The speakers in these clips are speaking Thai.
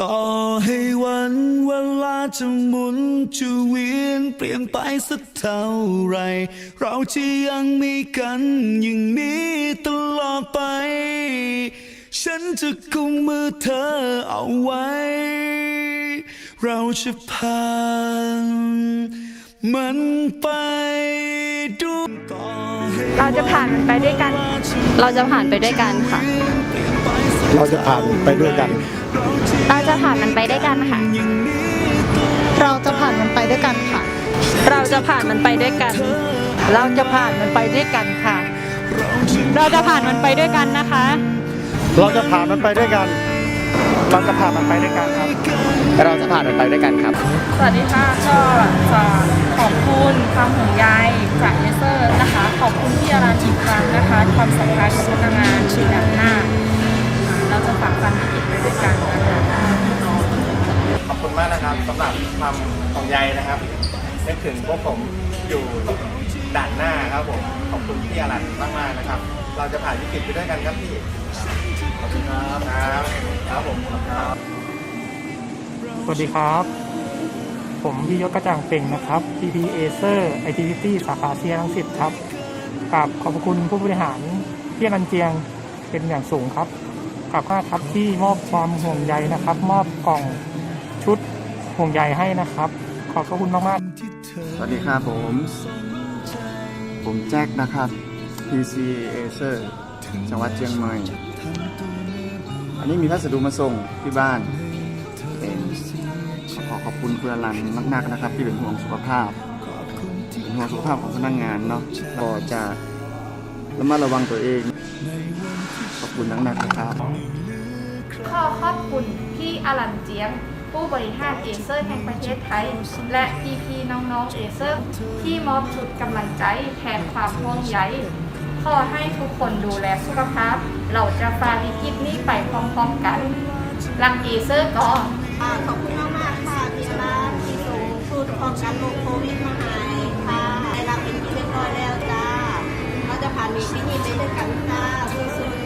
ต่อให้วันเวลาจะหมุนจะเวียนเปลี่ยนไปสักเท่าไร เราจะยังมีกันอย่างนี้ตลอดไป ฉันจะกุมมือเธอเอาไว้ เราจะผ่านมันไปด้วยต่อให้เราจะผ่านไปด้วยกัน เราจะผ่านไปด้วยกันค่ะ เราจะผ่านไปด้วยกัน เราจะผ่านมันไปด้วยกันค่ะ เราจะผ่านมันไปด้วยกันค่ะ เราจะผ่านมันไปด้วยกัน เราจะผ่านมันไปด้วยกันค่ะ เราจะผ่านมันไปด้วยกันนะคะ เราจะผ่านมันไปด้วยกัน เราจะผ่านมันไปด้วยกันครับ เราจะผ่านมันไปด้วยกันครับ สวัสดีค่ะก็จะขอบคุณความห่วงใยจากเอเซอร์นะคะ ขอบคุณพี่อารันอีกครั้งนะคะ ความสำคัญของพนักงานชื่อดับหน้าอ่า เราจะฝากฟันวิกฤตไปด้วยกันนะคะขอบคุณมากนะครับสำหรับความห่วงใยนะครับนึกถึงพวกผมอยู่ด่านหน้าครับผมขอบคุณพี่อรันมากมากๆนะครับ เราจะผ่านวิกฤตไปด้วยกันครับพี่ขอบคุณครับครับครับผมครับสวัสดีครับ ผมพี่ยศกระจ่างเป่งนะครับ PP Acer Activity สาขาเซียรังสิตครับกราบขอบพระคุณผู้บริหารพี่อนันเจียงเป็นอย่างสูงครับ กาบขอบคุณครับที่มอบความห่วงใยนะครับ มอบกล่องชุดห่วงใยให้นะครับ ขอบพระคุณมากๆสวัสดีครับผม ผมแจ็คนะครับ PC Acer จังหวัดเชียงใหม่ อันนี้มีพัสดุมาส่งที่บ้านเป็นขอขอบคุณเพื่อนรันมาก ๆนะครับ ที่เป็นห่วงสุขภาพ เป็นห่วงสุขภาพของพนักงานเนาะก็จะระมัดระวังตัวเอง ขอบคุณนักๆนะครับขอขอบคุณพี่อารันเจียง ผู้บริหารเอเซอร์แห่งประเทศไทย และพี่พี่ๆน้องๆเอเซอร์ ที่มอบชุดกำลังใจแทนความห่วงใยขอให้ทุกคนดูแลสุขภาพ เราจะฝ่าวิกฤตนี้ไปพร้อมๆกัน รักเอเซอร์ก่อนค่ะขอบคุณมากมากๆค่ะพี่อาราที่ส่งสูตรป้องกันโรคโควิดมาให้ค่ะได้รับเป็นที่เรียบร้อยแล้วจ้า เราจะผ่านวิกฤตนี้ไปด้วยกันค่ะสู้ๆจ้า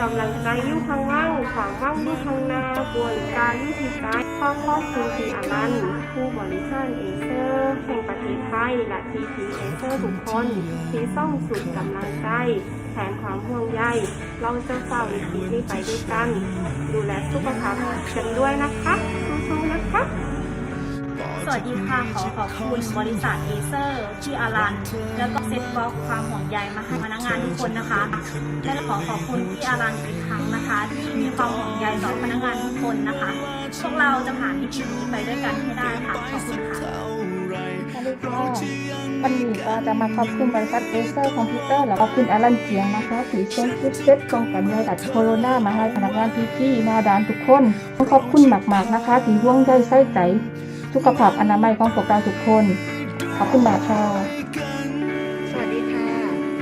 กำลังใจอยู่ข้างล่างขวางว่างยู่ข้างหน้าบวนการวิธีการข้อข้อคุณพีอารันผู้บริหารเอเซอร์แห่งประเทศไทยและทีพีเอเซอร์ทุกคนที่ส่งสุดกำลังใจแทนความห่วงใยเราจะฝ่าวิกฤตนี้ไปด้วยกัน ดูแลสุขภาพกันด้วยนะคะสู้ๆนะคะ สวัสดีค่ะ ขอขอบคุณบริษัทเอเซอร์ที่อารัน แล้วก็เซ็ตบล็อกความห่วงใยมาให้พนักงานทุกคนนะคะ และขอขอบคุณที่อารันอีกครั้งนะคะ ที่มีความห่วงใยต่อพนักงานทุกคนนะคะ พวกเราจะผ่านวิกฤตนี้ไปด้วยกันให้ได้ค่ะ ขอบคุณค่ะวัสดีค่ะวันนี้ก็จะมาขอบคุณบริษัทเอเซอร์คอมพิวเตอร์แล้วก็คุณอลันเจียงนะคะที่ส่งชุดเซ็ตป้องกันไวรัสโคโรนามาให้พนักงานพี่ๆหน้าด่านทุกคน ขอบคุณมากๆนะคะ ที่ร่วงใยใส่ใจ สุขภาพอนามัยของพวกเราทุกคน ขอบคุณมากค่ะสวัสดีค่ะ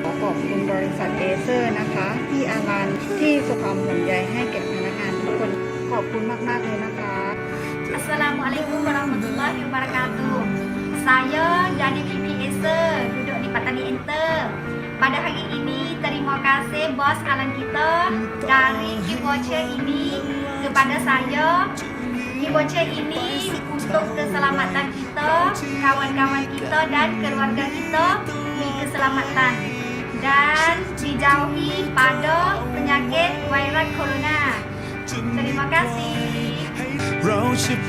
ขอขอบคุณบริษัทเอเซอร์นะคะพี่อารันที่ส่งความห่วงใยให้แก่พนักงานทุกคน ขอบคุณมากๆเลยนะคะ Assalamualaikum warahmatullahi wabarakatuh. Saya dari PPSer duduk di Patani Enter. Pada hari ini terima kasih bos Alan kita dari gift voucher ini kepada saya. Voucher ini untuk keselamatan kita, kawan-kawan kita dan keluarga kita demi keselamatan dan dijauhi pada penyakit virus corona. Terima kasih. Roadship.